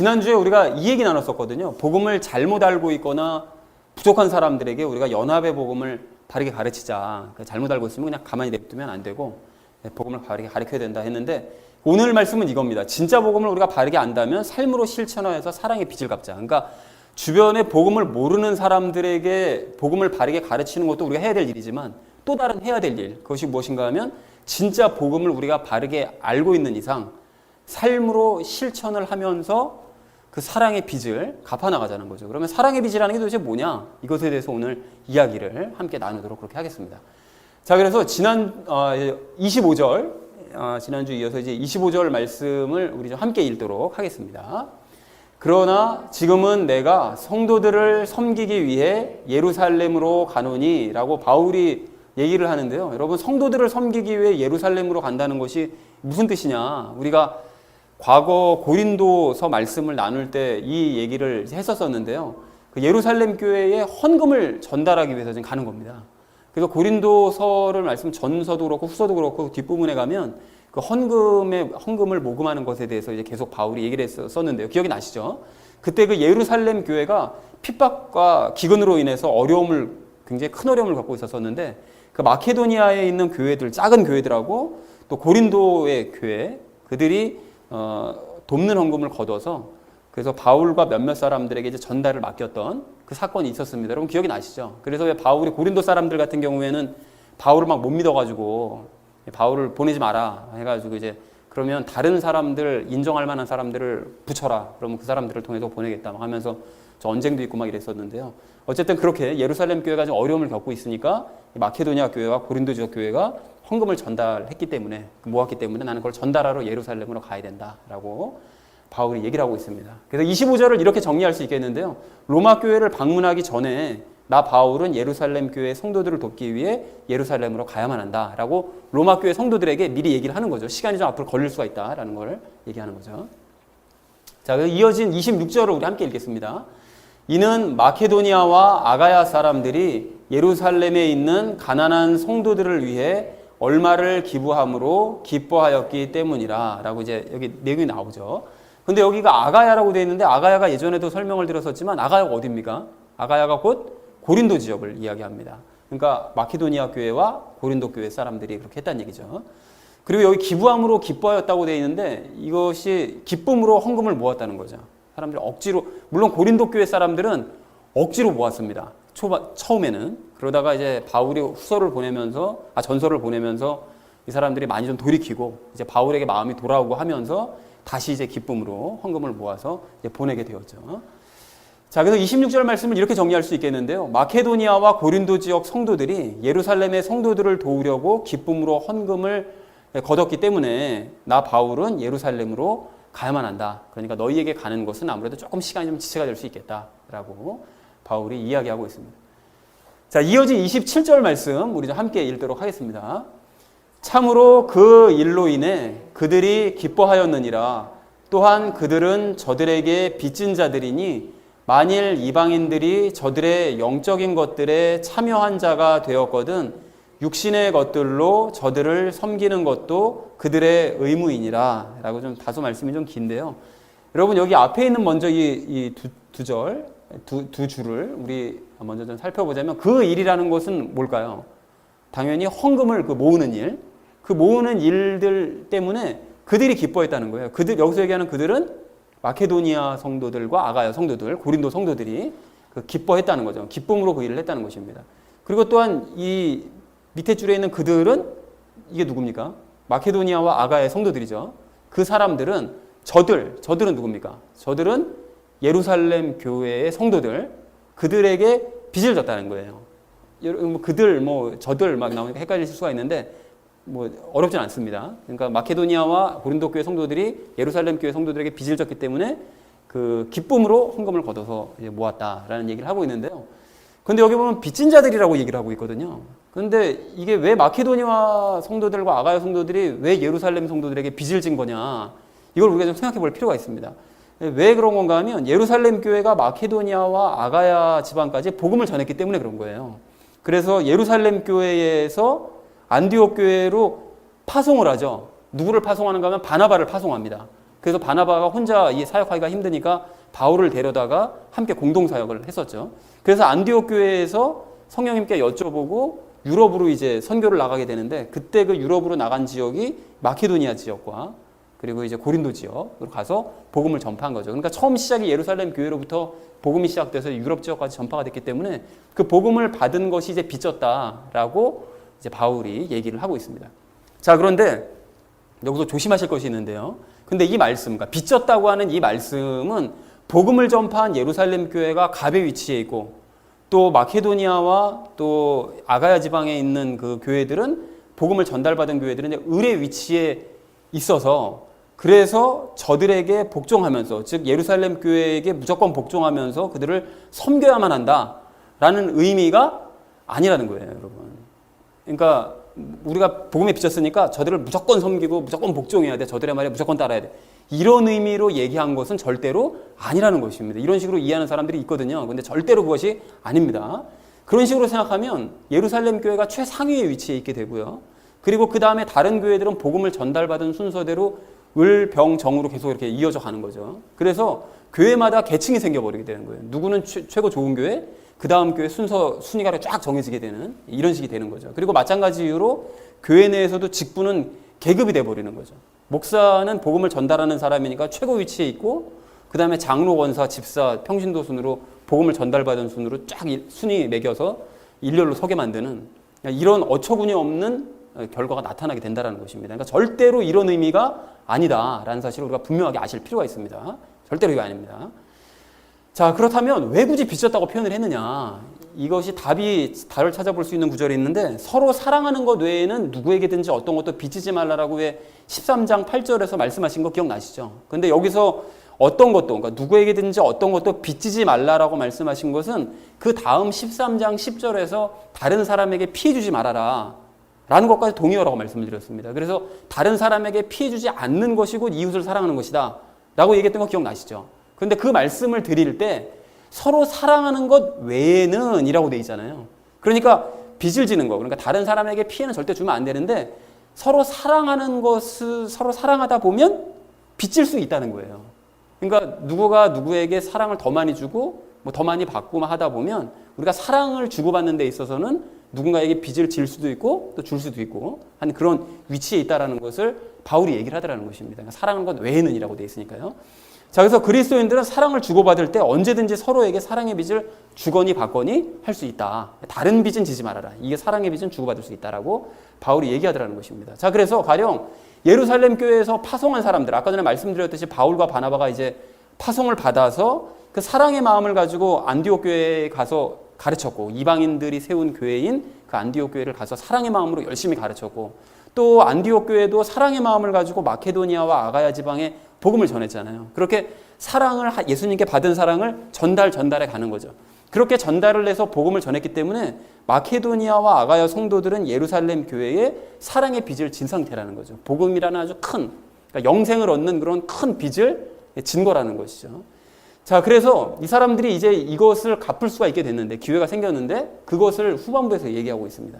지난주에 우리가 이 얘기 나눴었거든요. 복음을 잘못 알고 있거나 부족한 사람들에게 우리가 연합의 복음을 바르게 가르치자. 그러니까 잘못 알고 있으면 그냥 가만히 냅두면 안 되고 네, 복음을 바르게 가르쳐야 된다 했는데 오늘 말씀은 이겁니다. 진짜 복음을 우리가 바르게 안다면 삶으로 실천하여서 사랑의 빚을 갚자. 그러니까 주변에 복음을 모르는 사람들에게 복음을 바르게 가르치는 것도 우리가 해야 될 일이지만 또 다른 해야 될 일. 그것이 무엇인가 하면 진짜 복음을 우리가 바르게 알고 있는 이상 삶으로 실천을 하면서 그 사랑의 빚을 갚아 나가자는 거죠. 그러면 사랑의 빚이라는 게 도대체 뭐냐? 이것에 대해서 오늘 이야기를 함께 나누도록 그렇게 하겠습니다. 자, 그래서 지난 어, 25절 어, 지난주 이어서 이제 25절 말씀을 우리 좀 함께 읽도록 하겠습니다. 그러나 지금은 내가 성도들을 섬기기 위해 예루살렘으로 가노니 라고 바울이 얘기를 하는데요. 여러분 성도들을 섬기기 위해 예루살렘으로 간다는 것이 무슨 뜻이냐? 우리가 과거 고린도서 말씀을 나눌 때 이 얘기를 했었었는데요. 그 예루살렘 교회에 헌금을 전달하기 위해서 지금 가는 겁니다. 그래서 고린도서를 말씀 전서도 그렇고 후서도 그렇고 뒷부분에 가면 그 헌금의 헌금을 모금하는 것에 대해서 이제 계속 바울이 얘기를 했었는데요. 기억이 나시죠? 그때 그 예루살렘 교회가 핍박과 기근으로 인해서 어려움을 굉장히 큰 어려움을 갖고 있었었는데 그 마케도니아에 있는 교회들 작은 교회들하고 또 고린도의 교회 그들이 어, 돕는 헌금을 거둬서 그래서 바울과 몇몇 사람들에게 이제 전달을 맡겼던 그 사건이 있었습니다. 여러분 기억이 나시죠? 그래서 왜 바울이 고린도 사람들 같은 경우에는 바울을 막 못 믿어가지고 바울을 보내지 마라 해가지고 이제 그러면 다른 사람들 인정할 만한 사람들을 붙여라. 그러면 그 사람들을 통해서 보내겠다 막 하면서 저 언쟁도 있고 막 이랬었는데요. 어쨌든 그렇게 예루살렘 교회가 좀 어려움을 겪고 있으니까 마케도니아 교회와 고린도 지역 교회가 헌금을 전달했기 때문에 모았기 때문에 나는 그걸 전달하러 예루살렘으로 가야 된다라고 바울이 얘기를 하고 있습니다. 그래서 25절을 이렇게 정리할 수 있겠는데요. 로마 교회를 방문하기 전에 나 바울은 예루살렘 교회 성도들을 돕기 위해 예루살렘으로 가야만 한다라고 로마 교회 성도들에게 미리 얘기를 하는 거죠. 시간이 좀 앞으로 걸릴 수가 있다라는 걸 얘기하는 거죠. 자, 이어진 26절을 우리 함께 읽겠습니다. 이는 마케도니아와 아가야 사람들이 예루살렘에 있는 가난한 성도들을 위해 얼마를 기부함으로 기뻐하였기 때문이라 라고 이제 여기 내용이 나오죠. 근데 여기가 아가야라고 되어 있는데 아가야가 예전에도 설명을 드렸었지만 아가야가 어디입니까? 아가야가 곧 고린도 지역을 이야기합니다. 그러니까 마케도니아 교회와 고린도 교회 사람들이 그렇게 했다는 얘기죠. 그리고 여기 기부함으로 기뻐하였다고 되어 있는데 이것이 기쁨으로 헌금을 모았다는 거죠. 사람들이 억지로 물론 고린도 교회 사람들은 억지로 모았습니다. 초반 처음에는 그러다가 이제 바울이 후서를 보내면서 아 전서를 보내면서 이 사람들이 많이 좀 돌이키고 이제 바울에게 마음이 돌아오고 하면서 다시 이제 기쁨으로 헌금을 모아서 이제 보내게 되었죠. 자, 그래서 26절 말씀을 이렇게 정리할 수 있겠는데요. 마케도니아와 고린도 지역 성도들이 예루살렘의 성도들을 도우려고 기쁨으로 헌금을 거뒀기 때문에 나 바울은 예루살렘으로 가야만 한다. 그러니까 너희에게 가는 것은 아무래도 조금 시간이 좀 지체가 될 수 있겠다라고 바울이 이야기하고 있습니다. 자, 이어진 27절 말씀 우리 좀 함께 읽도록 하겠습니다. 참으로 그 일로 인해 그들이 기뻐하였느니라 또한 그들은 저들에게 빚진 자들이니 만일 이방인들이 저들의 영적인 것들에 참여한 자가 되었거든 육신의 것들로 저들을 섬기는 것도 그들의 의무이니라 라고 좀 다소 말씀이 좀 긴데요. 여러분 여기 앞에 있는 먼저 이두 절, 두, 두 줄을 우리 먼저 좀 살펴보자면 그 일이라는 것은 뭘까요? 당연히 헌금을 그 모으는 일, 그 모으는 일들 때문에 그들이 기뻐했다는 거예요. 그들 여기서 얘기하는 그들은 마케도니아 성도들과 아가야 성도들, 고린도 성도들이 그 기뻐했다는 거죠. 기쁨으로 그 일을 했다는 것입니다. 그리고 또한 이 밑에 줄에 있는 그들은 이게 누굽니까? 마케도니아와 아가야 성도들이죠. 그 사람들은 저들, 저들은 누굽니까? 저들은 예루살렘 교회의 성도들, 그들에게 빚을 졌다는 거예요. 뭐 그들, 뭐 저들 막 나오니까 헷갈릴 수가 있는데 뭐 어렵진 않습니다. 그러니까 마케도니아와 고린도 교회 성도들이 예루살렘 교회 성도들에게 빚을 졌기 때문에 그 기쁨으로 헌금을 걷어서 모았다라는 얘기를 하고 있는데요. 근데 여기 보면 빚진 자들이라고 얘기를 하고 있거든요. 근데 이게 왜 마케도니아 성도들과 아가야 성도들이 왜 예루살렘 성도들에게 빚을 진 거냐? 이걸 우리가 좀 생각해 볼 필요가 있습니다. 왜 그런 건가 하면 예루살렘 교회가 마케도니아와 아가야 지방까지 복음을 전했기 때문에 그런 거예요. 그래서 예루살렘 교회에서 안디옥 교회로 파송을 하죠. 누구를 파송하는가 하면 바나바를 파송합니다. 그래서 바나바가 혼자 이 사역하기가 힘드니까 바울을 데려다가 함께 공동 사역을 했었죠. 그래서 안디옥 교회에서 성령님께 여쭤보고 유럽으로 이제 선교를 나가게 되는데 그때 그 유럽으로 나간 지역이 마케도니아 지역과 그리고 이제 고린도 지역으로 가서 복음을 전파한 거죠. 그러니까 처음 시작이 예루살렘 교회로부터 복음이 시작돼서 유럽 지역까지 전파가 됐기 때문에 그 복음을 받은 것이 이제 빚졌다라고 이제 바울이 얘기를 하고 있습니다. 자, 그런데 여기서 조심하실 것이 있는데요. 근데 이 말씀, 그러니까 빚졌다고 하는 이 말씀은 복음을 전파한 예루살렘 교회가 갑에 위치해 있고 또 마케도니아와 또 아가야 지방에 있는 그 교회들은 복음을 전달받은 교회들은 을의 위치에 있어서 그래서 저들에게 복종하면서 즉 예루살렘 교회에게 무조건 복종하면서 그들을 섬겨야만 한다라는 의미가 아니라는 거예요, 여러분. 그러니까 우리가 복음에 비쳤으니까 저들을 무조건 섬기고 무조건 복종해야 돼. 저들의 말에 무조건 따라야 돼. 이런 의미로 얘기한 것은 절대로 아니라는 것입니다. 이런 식으로 이해하는 사람들이 있거든요. 근데 절대로 그것이 아닙니다. 그런 식으로 생각하면 예루살렘 교회가 최상위에 위치해 있게 되고요. 그리고 그 다음에 다른 교회들은 복음을 전달받은 순서대로 을, 병, 정으로 계속 이렇게 이어져 가는 거죠. 그래서 교회마다 계층이 생겨버리게 되는 거예요. 누구는 최, 최고 좋은 교회, 그 다음 교회 순서, 순위가 쫙 정해지게 되는 이런 식이 되는 거죠. 그리고 마찬가지 이유로 교회 내에서도 직분은 계급이 돼 버리는 거죠. 목사는 복음을 전달하는 사람이니까 최고 위치에 있고, 그 다음에 장로, 원사, 집사, 평신도 순으로 복음을 전달받은 순으로 쫙 일- 순위 매겨서 일렬로 서게 만드는 이런 어처구니 없는 결과가 나타나게 된다는 것입니다. 그러니까 절대로 이런 의미가 아니다라는 사실을 우리가 분명하게 아실 필요가 있습니다. 절대로 이거 아닙니다. 자, 그렇다면 왜 굳이 빚졌다고 표현을 했느냐? 이것이 답이 답을 찾아볼 수 있는 구절이 있는데 서로 사랑하는 것 외에는 누구에게든지 어떤 것도 빚지지 말라라고 왜 13장 8절에서 말씀하신 거 기억나시죠? 근데 여기서 어떤 것도 그러니까 누구에게든지 어떤 것도 빚지지 말라라고 말씀하신 것은 그 다음 13장 10절에서 다른 사람에게 피해 주지 말아라. 라는 것까지 동의어라고 말씀을 드렸습니다. 그래서 다른 사람에게 피해 주지 않는 것이 곧 이웃을 사랑하는 것이다. 라고 얘기했던 거 기억나시죠? 근데 그 말씀을 드릴 때 서로 사랑하는 것 외에는 이라고 돼 있잖아요. 그러니까 빚을 지는 거. 그러니까 다른 사람에게 피해는 절대 주면 안 되는데 서로 사랑하는 것을 서로 사랑하다 보면 빚질 수 있다는 거예요. 그러니까 누구가 누구에게 사랑을 더 많이 주고 뭐 더 많이 받고 하다 보면 우리가 사랑을 주고받는 데 있어서는 누군가에게 빚을 질 수도 있고 또 줄 수도 있고 하는 그런 위치에 있다라는 것을 바울이 얘기를 하더라는 것입니다. 그러니까 사랑하는 것 외에는이라고 돼 있으니까요. 자, 그래서 그리스도인들은 사랑을 주고받을 때 언제든지 서로에게 사랑의 빚을 주거니 받거니 할 수 있다. 다른 빚은 지지 말아라. 이게 사랑의 빚은 주고받을 수 있다라고 바울이 얘기하더라는 것입니다. 자, 그래서 가령 예루살렘 교회에서 파송한 사람들, 아까 전에 말씀드렸듯이 바울과 바나바가 이제 파송을 받아서 그 사랑의 마음을 가지고 안디옥 교회에 가서 가르쳤고 이방인들이 세운 교회인 그 안디옥 교회를 가서 사랑의 마음으로 열심히 가르쳤고 또 안디옥 교회도 사랑의 마음을 가지고 마케도니아와 아가야 지방에 복음을 전했잖아요. 그렇게 사랑을 하- 예수님께 받은 사랑을 전달 전달해 가는 거죠. 그렇게 전달을 해서 복음을 전했기 때문에 마케도니아와 아가야 성도들은 예루살렘 교회에 사랑의 빚을 진 상태라는 거죠. 복음이라는 아주 큰 그러니까 영생을 얻는 그런 큰 빚을 진 거라는 것이죠. 자, 그래서 이 사람들이 이제 이것을 갚을 수가 있게 됐는데 기회가 생겼는데 그것을 후반부에서 얘기하고 있습니다.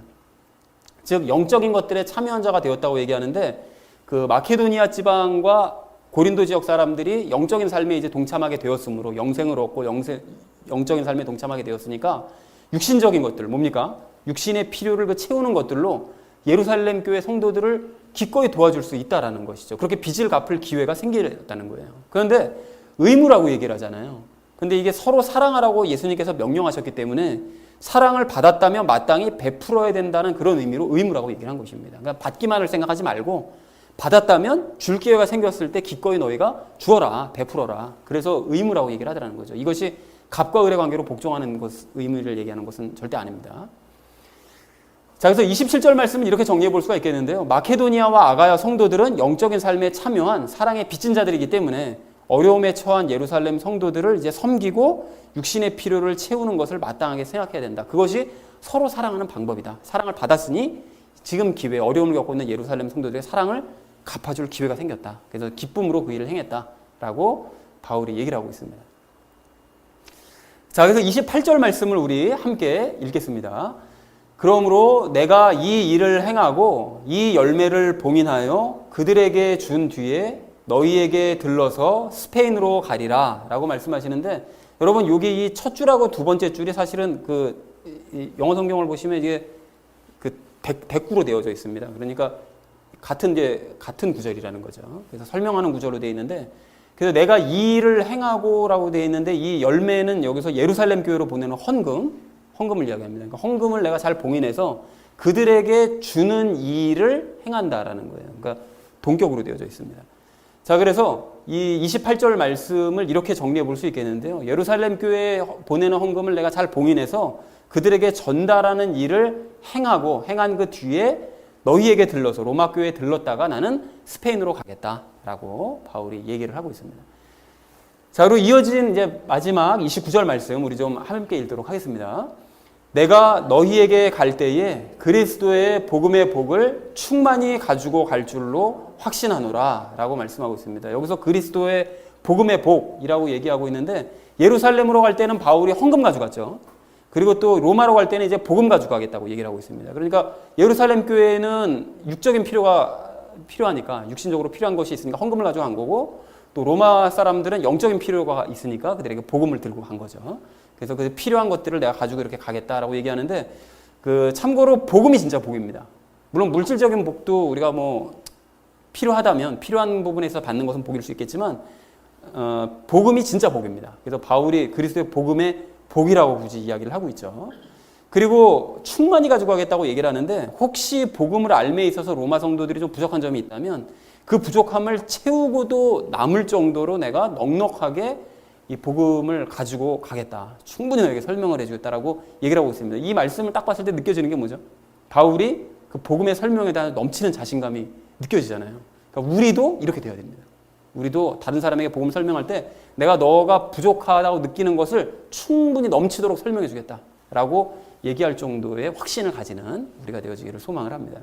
즉 영적인 것들에 참여한 자가 되었다고 얘기하는데 그 마케도니아 지방과 고린도 지역 사람들이 영적인 삶에 이제 동참하게 되었으므로 영생을 얻고 영생, 영적인 삶에 동참하게 되었으니까 육신적인 것들 뭡니까? 육신의 필요를 그 채우는 것들로 예루살렘 교회 성도들을 기꺼이 도와줄 수 있다라는 것이죠. 그렇게 빚을 갚을 기회가 생겼다는 거예요. 그런데 의무라고 얘기를 하잖아요. 근데 이게 서로 사랑하라고 예수님께서 명령하셨기 때문에 사랑을 받았다면 마땅히 베풀어야 된다는 그런 의미로 의무라고 얘기를 한 것입니다. 그러니까 받기만을 생각하지 말고 받았다면 줄 기회가 생겼을 때 기꺼이 너희가 주어라, 베풀어라. 그래서 의무라고 얘기를 하더라는 거죠. 이것이 갑과 을의 관계로 복종하는 것, 의무를 얘기하는 것은 절대 아닙니다. 자, 그래서 27절 말씀은 이렇게 정리해 볼 수가 있겠는데요. 마케도니아와 아가야 성도들은 영적인 삶에 참여한 사랑의 빚진 자들이기 때문에 어려움에 처한 예루살렘 성도들을 이제 섬기고 육신의 필요를 채우는 것을 마땅하게 생각해야 된다. 그것이 서로 사랑하는 방법이다. 사랑을 받았으니 지금 기회, 어려움을 겪고 있는 예루살렘 성도들의 사랑을 갚아줄 기회가 생겼다. 그래서 기쁨으로 그 일을 행했다라고 바울이 얘기를 하고 있습니다. 자, 그래서 28절 말씀을 우리 함께 읽겠습니다. 그러므로 내가 이 일을 행하고 이 열매를 봉인하여 그들에게 준 뒤에 너희에게 들러서 스페인으로 가리라 라고 말씀하시는데 여러분 여기 이첫 줄하고 두 번째 줄이 사실은 그 영어 성경을 보시면 이게 그 대, 대꾸로 되어져 있습니다. 그러니까 같은 이제 같은 구절이라는 거죠. 그래서 설명하는 구절로 되어 있는데 그래서 내가 이 일을 행하고라고 되어 있는데 이 열매는 여기서 예루살렘 교회로 보내는 헌금, 헌금을 이야기합니다. 그러니까 헌금을 내가 잘 봉인해서 그들에게 주는 이 일을 행한다라는 거예요. 그러니까 동격으로 되어져 있습니다. 자, 그래서 이 28절 말씀을 이렇게 정리해 볼 수 있겠는데요. 예루살렘 교회에 보내는 헌금을 내가 잘 봉인해서 그들에게 전달하는 일을 행하고 행한 그 뒤에 너희에게 들러서 로마 교회에 들렀다가 나는 스페인으로 가겠다라고 바울이 얘기를 하고 있습니다. 자, 그리고 이어진 이제 마지막 29절 말씀 우리 좀 함께 읽도록 하겠습니다. 내가 너희에게 갈 때에 그리스도의 복음의 복을 충만히 가지고 갈 줄로 확신하노라 라고 말씀하고 있습니다. 여기서 그리스도의 복음의 복이라고 얘기하고 있는데 예루살렘으로 갈 때는 바울이 헌금 가져갔죠. 그리고 또 로마로 갈 때는 이제 복음 가져가겠다고 얘기를 하고 있습니다. 그러니까 예루살렘 교회는 육적인 필요가 필요하니까 육신적으로 필요한 것이 있으니까 헌금을 가져간 거고 또 로마 사람들은 영적인 필요가 있으니까 그들에게 복음을 들고 간 거죠. 그래서 그 필요한 것들을 내가 가지고 이렇게 가겠다라고 얘기하는데 그 참고로 복음이 진짜 복입니다. 물론 물질적인 복도 우리가 뭐 필요하다면 필요한 부분에서 받는 것은 복일 수 있겠지만 어, 복음이 진짜 복입니다. 그래서 바울이 그리스도의 복음의 복이라고 굳이 이야기를 하고 있죠. 그리고 충만히 가지고 가겠다고 얘기를 하는데 혹시 복음을 알매에 있어서 로마 성도들이 좀 부족한 점이 있다면 그 부족함을 채우고도 남을 정도로 내가 넉넉하게 이 복음을 가지고 가겠다. 충분히 너에게 설명을 해주겠다라고 얘기를 하고 있습니다. 이 말씀을 딱 봤을 때 느껴지는 게 뭐죠? 바울이 그 복음의 설명에 대한 넘치는 자신감이 느껴지잖아요. 그러니까 우리도 이렇게 돼야 됩니다. 우리도 다른 사람에게 복음 설명할 때 내가 너가 부족하다고 느끼는 것을 충분히 넘치도록 설명해 주겠다라고 얘기할 정도의 확신을 가지는 우리가 되어지기를 소망을 합니다.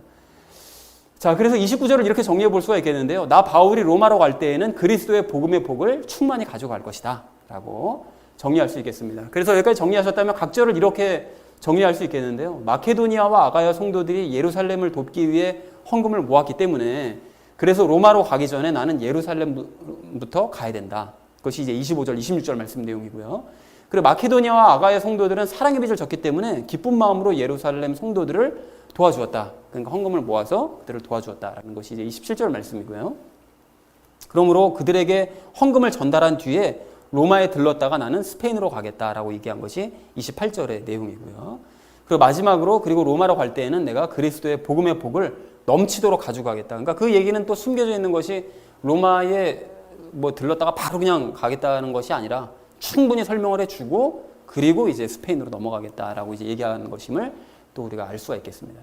자, 그래서 29절을 이렇게 정리해 볼 수가 있겠는데요. 나 바울이 로마로 갈 때에는 그리스도의 복음의 복을 충만히 가져갈 것이다. 라고 정리할 수 있겠습니다. 그래서 여기까지 정리하셨다면 각절을 이렇게 정리할 수 있겠는데요. 마케도니아와 아가야 성도들이 예루살렘을 돕기 위해 헌금을 모았기 때문에 그래서 로마로 가기 전에 나는 예루살렘부터 가야 된다. 그것이 이제 25절, 26절 말씀 내용이고요. 그리고 마케도니아와 아가야 성도들은 사랑의 빚을 졌기 때문에 기쁜 마음으로 예루살렘 성도들을 도와주었다. 그러니까 헌금을 모아서 그들을 도와주었다라는 것이 이제 27절 말씀이고요. 그러므로 그들에게 헌금을 전달한 뒤에 로마에 들렀다가 나는 스페인으로 가겠다라고 얘기한 것이 28절의 내용이고요. 그리고 마지막으로 그리고 로마로 갈 때에는 내가 그리스도의 복음의 복을 넘치도록 가져가겠다. 그러니까 그 얘기는 또 숨겨져 있는 것이 로마에 뭐 들렀다가 바로 그냥 가겠다는 것이 아니라 충분히 설명을 해주고 그리고 이제 스페인으로 넘어가겠다라고 이제 얘기하는 것임을 또 우리가 알 수가 있겠습니다.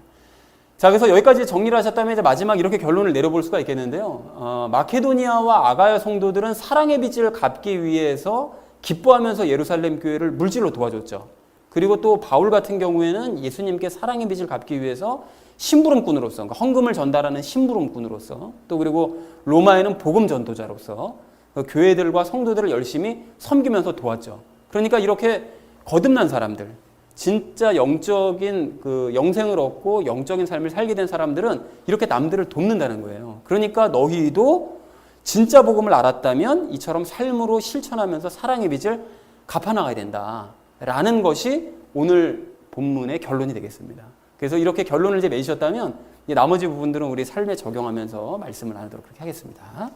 자, 그래서 여기까지 정리를 하셨다면 이제 마지막 이렇게 결론을 내려볼 수가 있겠는데요. 어, 마케도니아와 아가야 성도들은 사랑의 빚을 갚기 위해서 기뻐하면서 예루살렘 교회를 물질로 도와줬죠. 그리고 또 바울 같은 경우에는 예수님께 사랑의 빚을 갚기 위해서 심부름꾼으로서, 그러니까 헌금을 전달하는 심부름꾼으로서, 또 그리고 로마에는 복음 전도자로서 그 교회들과 성도들을 열심히 섬기면서 도왔죠. 그러니까 이렇게 거듭난 사람들, 진짜 영적인 그 영생을 얻고 영적인 삶을 살게 된 사람들은 이렇게 남들을 돕는다는 거예요. 그러니까 너희도 진짜 복음을 알았다면 이처럼 삶으로 실천하면서 사랑의 빚을 갚아나가야 된다. 라는 것이 오늘 본문의 결론이 되겠습니다. 그래서 이렇게 결론을 이제 맺으셨다면 이제 나머지 부분들은 우리 삶에 적용하면서 말씀을 나누도록 그렇게 하겠습니다.